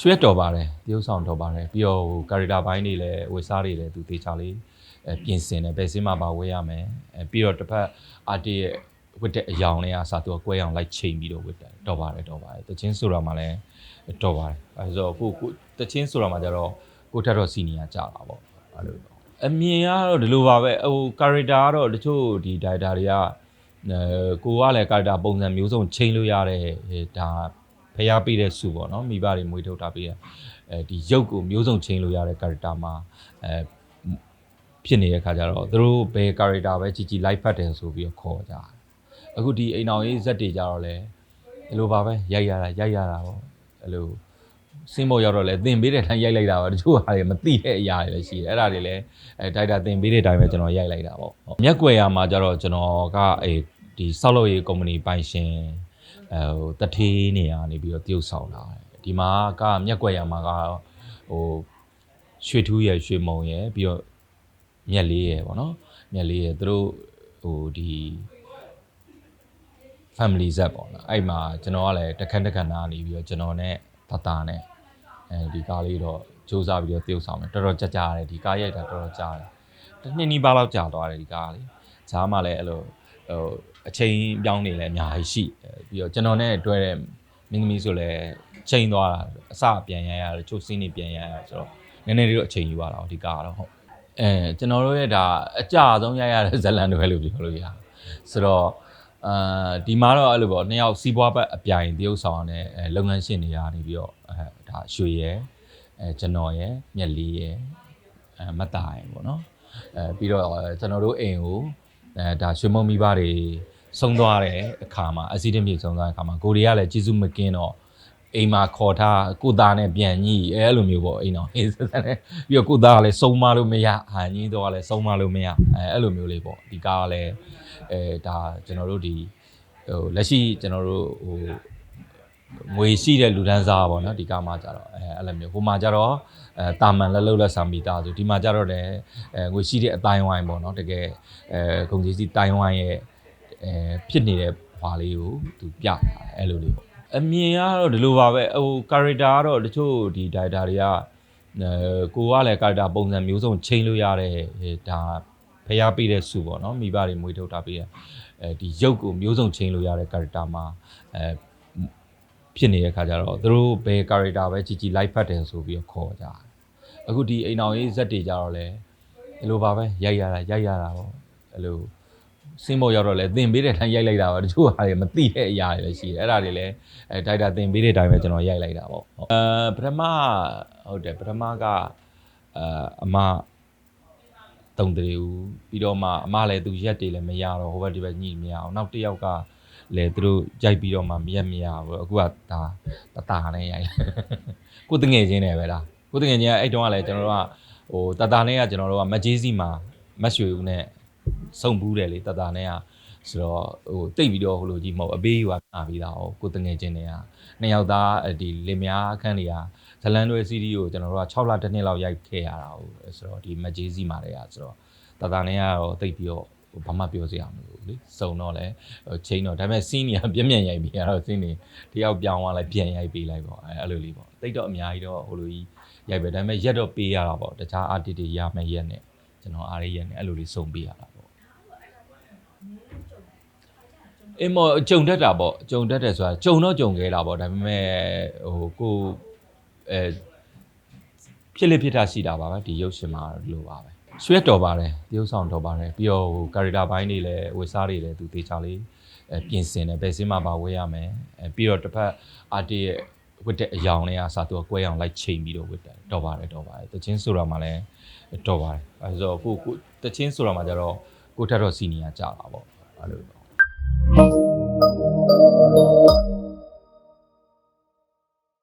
ရွှဲတော်ပါတယ်တရုပ်ဆောင်တော်ပါတယ်ပြီးတော့ဟိုကာရီတာဘိုင်းတွေလည်းဝေစားတွေလည်းသူတေချာလေးအဲပြင်ဆင်တယ်ဘယ်စင်းမှာပါဝေးရမယ်အဲပြီးတော့တစ်ဖက်အာတီရဲ့ဝတ်တဲ့အယောင်လေးအားစသူကကွဲအောင်လိုက်ချိန်ပြီးတော့ဝတ်တယ်တော်ပါတယ်တော်ပါတယ်တချင်းဆိုတော့မှလည်းတော်ပါတယ်အဲဆိုတော့ကိုကိုတချင်းဆိုတော့မှကျတော့ကိုထက်တော့စီနီယာကြာတာပေါ့အဲ့လိုပေါ့အမြင်ကတော့ဒီလိုပါပဲဟိုကာရီတာကတော့တချို့ဒီဒိုင်တာတွေကအဲကိုကလည်းကာရီတာပုံစံမျိုးစုံချိန်လို့ရတဲ့ဒါ ဖျားပေးတဲ့စုပေါ့နော်မိဘတွေမွေးထုတ်တာပေးတဲ့အဲဒီရုပ်ကိုမျိုးစုံချိန်လို့ရတဲ့ကာရီတာမှာအဲဖြစ်နေတဲ့ခါကျတော့သူတို့ဘယ်ကာရီတာပဲကြီးကြီး live ဖတ်တယ်ဆိုပြီးတော့ခေါ်ကြတယ်အခုဒီအိမ်အောင်ရေးဇက်တွေကြတော့လေဒီလိုပါပဲရိုက်ရတာရိုက်ရတာပေါ့အဲ့လိုစင်းမောရောက်တော့လေသင်ပေးတဲ့အတိုင်းရိုက်လိုက်တာပါတချို့ဟာတွေမသိတဲ့အရာတွေလည်းရှိတယ်အဲ့ဒါတွေလည်းအဲဒိုက်တာသင်ပေးတဲ့အတိုင်းပဲကျွန်တော်ရိုက်လိုက်တာပေါ့ဟုတ်မျက်ကွယ်ရမှာကျတော့ကျွန်တော်ကအဲဒီဆောက်လုပ်ရေးကုမ္ပဏီပိုင်ရှင် အဲဟိုတထေးနေရာနေပြီးတော့တရုပ်ဆောင်လာတယ်ဒီမှာကမျက်ကွယ်ရမှာကဟိုရွှေထူးရယ်ရွှေမုံရယ်ပြီးတော့မြက်လေးရယ်ပေါ့နော်မြက်လေးရယ်သူတို့ဟိုဒီ family set ပေါ့နော်အဲ့မှာကျွန်တော်ကလည်းတခန်းတခန်းနာနေပြီးတော့ကျွန်တော်နဲ့တတာနဲ့အဲဒီကားလေးတော့စူးစမ်းပြီးတော့တရုပ်ဆောင်တယ်တော်တော်ကြာကြာတယ်ဒီကားရိုက်တာတော်တော်ကြာတယ်တစ်နှစ်နီးပါးလောက်ကြာသွားတယ်ဒီကားလေးဈားမှလည်းအဲ့လို ဟိုအချိန်ပြောင်းနေလည်းအများကြီးရှိတယ်ပြီးတော့ကျွန်တော်နဲ့တွဲတဲ့မင်းသမီးဆိုလည်းချိန်သွားတာအစပြန်ရရတယ်ချုပ်စင်းနေပြန်ရရဆိုတော့နည်းနည်းလေးတော့အချိန်ယူရတာဒီကားကတော့ဟုတ်အဲကျွန်တော်တို့ရဲ့ဒါအကြအဆုံးရရတဲ့ဇလန်တွေလို့ပြောလို့ရတယ်ဆိုတော့အာဒီမှာတော့အဲ့လိုပေါ့နှစ်ယောက်စီးပွားဘက်အပြိုင်တရုပ်ဆောင်တဲ့အဲလုပ်ငန်းရှင်တွေကနေပြီးတော့အဲဒါရွှေရယ်အဲကျွန်တော်ရယ်မြက်လေးရယ်အဲမတ်တာရယ်ပေါ့နော်အဲပြီးတော့ကျွန်တော်တို့အိမ်ကို အဲဒါရွှေမုံမိဘတွေဆုံးသွားတဲ့အခါမှာအက်ဆီဒင့်မြေဆုံးသွားတဲ့အခါမှာကိုရီးယားလည်းကျေးဇူးမကင်းတော့အိမ်မှာခေါ်ထားကိုသားနဲ့ပြန်ညှိအဲအဲ့လိုမျိုးပေါ့အိမ်တော်အေးစစနဲ့ပြီးတော့ကိုသားကလည်းစုံမလို့မရဟာညင်းတော့ကလည်းစုံမလို့မရအဲအဲ့လိုမျိုးလေးပေါ့ဒီကားကလည်းအဲဒါကျွန်တော်တို့ဒီဟိုလက်ရှိကျွန်တော်တို့ဟို ငွေရှိတဲ့လူဒန်းစားပေါ့နော်ဒီကမှာကြတော့အဲအဲ့လိုမျိုးဟိုမှာကြတော့အဲတာမန်လက်လုံးလက်ဆောင်မိသားစုဒီမှာကြတော့လည်းအဲငွေရှိတဲ့အတိုင်းဝိုင်းပေါ့နော်တကယ်အဲဂုံကြီးစီတိုင်းဝိုင်းရဲ့အဲဖြစ်နေတဲ့ဘွာလေးကိုသူပြတာအဲ့လိုလေးပေါ့အမြင်ကတော့ဒီလိုပါပဲဟိုကာရီတာကတော့တချို့ဒီဒိုင်တာတွေကအဲကိုကလည်းကာရီတာပုံစံမျိုးစုံချိန်လို့ရတဲ့ဒါဖျားပေးတဲ့စုပေါ့နော်မိဘတွေမွေးထုတ်တာပေးတဲ့အဲဒီရုပ်ကိုမျိုးစုံချိန်လို့ရတဲ့ကာရီတာမှာအဲ ဖြစ်နေတဲ့ခါကျတော့သူတို့ဘယ်ကာရီတာပဲကြီးကြီး live ဖတ်တယ်ဆိုပြီးတော့ခေါ်ကြတယ်အခုဒီအိမ်အောင်ရေးဇက်တွေကြတော့လေဒီလိုပါပဲရိုက်ရတာရိုက်ရတာပေါ့အဲ့လိုစင်းမောရောက်တော့လေသင်ပေးတဲ့အတိုင်းရိုက်လိုက်တာပါတချို့ဟာတွေမသိတဲ့အရာတွေလည်းရှိတယ်အဲ့ဒါတွေလည်းအဲဒိုက်တာသင်ပေးတဲ့အတိုင်းပဲကျွန်တော်ရိုက်လိုက်တာပေါ့အဲပထမဟုတ်တယ်ပထမကအဲအမတုံတရီဦးပြီးတော့မှအမလည်းသူရက်တွေလည်းမရတော့ဟိုဘက်ဒီဘက်ညှိမရအောင်နောက်တစ်ယောက်က လည်းသူတို့ရိုက်ပြီးတော့မှမရက်မရဘူးအခုကဒါတတာနဲ့ရိုက်ကိုတငယ်ချင်းနဲ့ပဲလားကိုတငယ်ချင်းကအဲ့တုန်းကလည်းကျွန်တော်တို့ကဟိုတတာနဲ့ကကျွန်တော်တို့ကမကြီးစီမှာမတ်ရွှေဦးနဲ့စုံဘူးတယ်လေတတာနဲ့ကဆိုတော့ဟိုတိတ်ပြီးတော့ဟိုလိုကြီးမဟုတ်အဘေးယူကနာပြီးသားဟိုကိုတငယ်ချင်းတွေကနှစ်ယောက်သားဒီလင်မယားအခန်းတွေကဇလန်တွေစီးရီးကိုကျွန်တော်တို့က6လတစ်နှစ်လောက်ရိုက်ခဲ့ရတာဟိုဆိုတော့ဒီမကြီးစီမှာတွေကဆိုတော့တတာနဲ့ကတော့တိတ်ပြီးတော့ ဘာမှပြောစရာမလိုဘူးလေစုံတော့လဲချိန်တော့ဒါပေမဲ့စီးနေရပြက်မြန်ရိုက်ပြီးတော့စီးနေတယောက်ပြောင်းသွားလိုက်ပြန်ရိုက်ပေးလိုက်ပေါ့အဲအဲ့လိုလေးပေါ့တိတ်တော့အများကြီးတော့ဟိုလိုကြီးရိုက်ပဲဒါပေမဲ့ရက်တော့ပေးရတာပေါ့တခြား artist တွေရမယ်ရက်နဲ့ကျွန်တော်အားရရက်နဲ့အဲ့လိုလေးစုံပေးရတာပေါ့အင်းမကြုံတတ်တာပေါ့ကြုံတတ်တယ်ဆိုတာကြုံတော့ကြုံခဲ့တာပေါ့ဒါပေမဲ့ဟိုကိုအဲဖြစ်လိဖြစ်တာရှိတာပါပဲဒီရုပ်ရှင်မှာဒီလိုပါပဲ ရွှဲတော်ပါတယ်တရုပ်ဆောင်တော်ပါတယ်ပြီးတော့ဟိုကာရီတာဘိုင်းတွေလည်းဝေစားတွေလည်းသူတေချာလေးအဲပြင်ဆင်တယ်ဘယ်စင်းမှာပါဝေးရမယ်အဲပြီးတော့တစ်ဖက်အာတီရဲ့ဝတ်တဲ့အယောင်လေးအားစသူကကွဲအောင်လိုက်ချိန်ပြီးတော့ဝတ်တယ်တော်ပါတယ်တော်ပါတယ်တချင်းဆိုတော့မှလည်းတော်ပါတယ်အဲဆိုတော့ကိုကိုတချင်းဆိုတော့မှကျတော့ကိုထက်တော့စီနီယာကြာတာပေါ့အဲ့လို